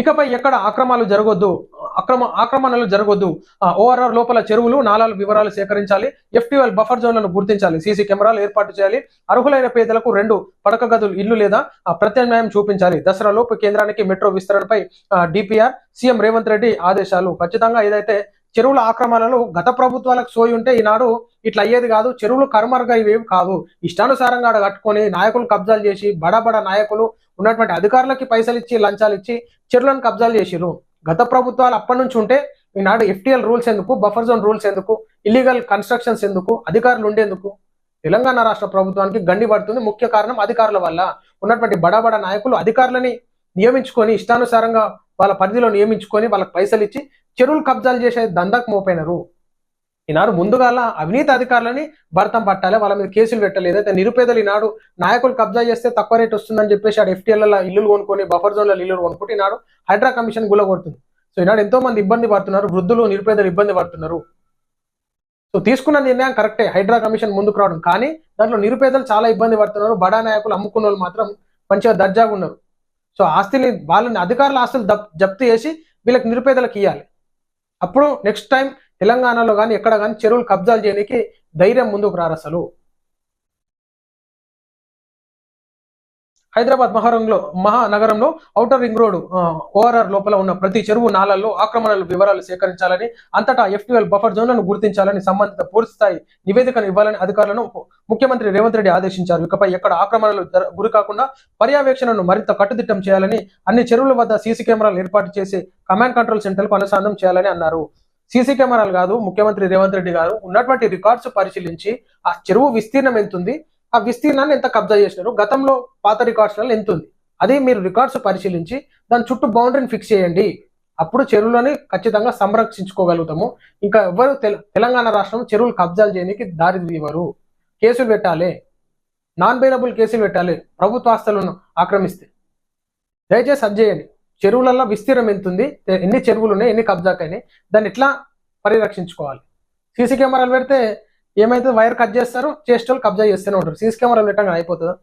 ఇకపై ఎక్కడ ఆక్రమాలు జరగొద్దు అక్రమ ఆక్రమణలు జరగొద్దు ఓఆర్ఆర్ లోపల చెరువులు నాలాల వివరాలు సేకరించాలి ఎఫ్టీఎల్ బఫర్ జోన్లను గుర్తించాలి సీసీ కెమెరాలు ఏర్పాటు చేయాలి అర్హులైన పేదలకు రెండు పడక గదులు ఇల్లు లేదా ప్రత్యామ్నాయం చూపించాలి. దసరా లోపు కేంద్రానికి మెట్రో విస్తరణపై డిపిఆర్ సీఎం రేవంత్ రెడ్డి ఆదేశాలు. ఖచ్చితంగా ఏదైతే చెరువుల ఆక్రమణలు గత ప్రభుత్వాలకు సోయి ఉంటే ఈనాడు ఇట్లా అయ్యేది కాదు. చెరువులు కరుమరుగా ఇవేవి కాదు. ఇష్టానుసారంగా ఆడ కట్టుకొని నాయకులు కబ్జాలు చేసి బడా బడా నాయకులు ఉన్నటువంటి అధికారులకి పైసలు ఇచ్చి లంచాలు ఇచ్చి చెరువులను కబ్జాలు చేసిరు గత ప్రభుత్వాలు అప్పటి నుంచి ఉంటే ఈనాడు ఎఫ్టీఎల్ రూల్స్ ఎందుకు బఫర్ జోన్ రూల్స్ ఎందుకు ఇల్లీగల్ కన్స్ట్రక్షన్స్ ఎందుకు అధికారులు ఉండేందుకు? తెలంగాణ రాష్ట్ర ప్రభుత్వానికి గండి పడుతుంది. ముఖ్య కారణం అధికారుల వల్ల. ఉన్నటువంటి బడబడ నాయకులు అధికారులని నియమించుకొని ఇష్టానుసారంగా వాళ్ళ పరిధిలో నియమించుకొని వాళ్ళకి పైసలు ఇచ్చి చెరువులు కబ్జాలు చేసే దందాకు మోపోయినారు ఈనాడు ముందుగాల అవినీతి అధికారులని భర్తం పట్టాలి వాళ్ళ మీద కేసులు పెట్టాలి ఏదైతే నిరుపేదలు ఈనాడు నాయకులు కబ్జా చేస్తే తక్కువ రేట్ వస్తుందని చెప్పేసి ఆడ ఎఫ్టీఎల్ ఇల్లులు కొనుక్కొని బఫర్ జోన్ల ఇల్లులు కొనుక్కుంటే ఈనాడు హైడ్రా కమిషన్ గులగొడుతుంది. సో ఈనాడు ఎంతో మంది ఇబ్బంది పడుతున్నారు వృద్ధులు నిరుపేదలు ఇబ్బంది పడుతున్నారు. సో తీసుకున్న నిర్ణయం కరెక్టే హైడ్రా కమిషన్ ముందుకు రావడం. కానీ దాంట్లో నిరుపేదలు చాలా ఇబ్బంది పడుతున్నారు బడా నాయకులు అమ్ముకున్న వాళ్ళు మాత్రం మంచిగా దర్జాగా ఉన్నారు. సో ఆస్తిని వాళ్ళని అధికారుల ఆస్తులు జప్తు చేసి వీళ్ళకి నిరుపేదలకు ఇవ్వాలి అప్పుడు నెక్స్ట్ టైం తెలంగాణలో కానీ ఎక్కడ కానీ చెరువులు కబ్జాలు చేయడానికి ధైర్యం ముందుకు రారు అసలు హైదరాబాద్ మహారంలో మహానగరంలో ఔటర్ రింగ్ రోడ్ ఓఆర్ఆర్ లోపల ఉన్న ప్రతి చెరువు నాలల్లో ఆక్రమణల వివరాలు సేకరించాలని అంతటా ఎఫ్టీఎల్ బఫర్ జోన్లను గుర్తించాలని సంబంధిత పూర్తిస్థాయి నివేదికను ఇవ్వాలని అధికారులను ముఖ్యమంత్రి రేవంత్ రెడ్డి ఆదేశించారు. ఇకపై ఎక్కడ ఆక్రమణలు గురి కాకుండా పర్యవేక్షణను మరింత కట్టుదిట్టం చేయాలని అన్ని చెరువుల వద్ద సీసీ కెమెరాలు ఏర్పాటు చేసి కమాండ్ కంట్రోల్ సెంటర్కు అనుసంధానం చేయాలని అన్నారు. సీసీ కెమెరాలు కాదు ముఖ్యమంత్రి రేవంత్ రెడ్డి గారు ఉన్నటువంటి రికార్డ్స్ పరిశీలించి ఆ చెరువు విస్తీర్ణం ఎంతుంది ఆ విస్తీర్ణాన్ని ఎంత కబ్జా చేసినారు? గతంలో పాత రికార్డ్స్లలో ఎంత ఉంది? అది మీరు రికార్డ్స్ పరిశీలించి దాని చుట్టూ బౌండరీని ఫిక్స్ చేయండి. అప్పుడు చెరువులని ఖచ్చితంగా సంరక్షించుకోగలుగుతాము. ఇంకా ఎవరు తెల- తెలంగాణ రాష్ట్రం చెరువులు కబ్జాలు చేయడానికి దారి ఇవ్వరు కేసులు పెట్టాలి. నాన్ బెయిలబుల్ కేసులు పెట్టాలి. ప్రభుత్వ ఆస్తులను ఆక్రమిస్తే. దయచేసి అది చేయండి. చెరువులలో విస్తీర్ణం ఎంత ఉంది? ఎన్ని చెరువులు ఉన్నాయి? ఎన్ని కబ్జాకైనాయి? దాన్ని ఎట్లా పరిరక్షించుకోవాలి? సీసీ కెమెరాలు పెడితే ఏమైతే వైర్ కట్ చేస్తారు చేసేటోళ్ళు కబ్జా చేస్తూనే ఉంటారు. సీసీ కెమెరా పెట్టంగా అయిపోతుందా?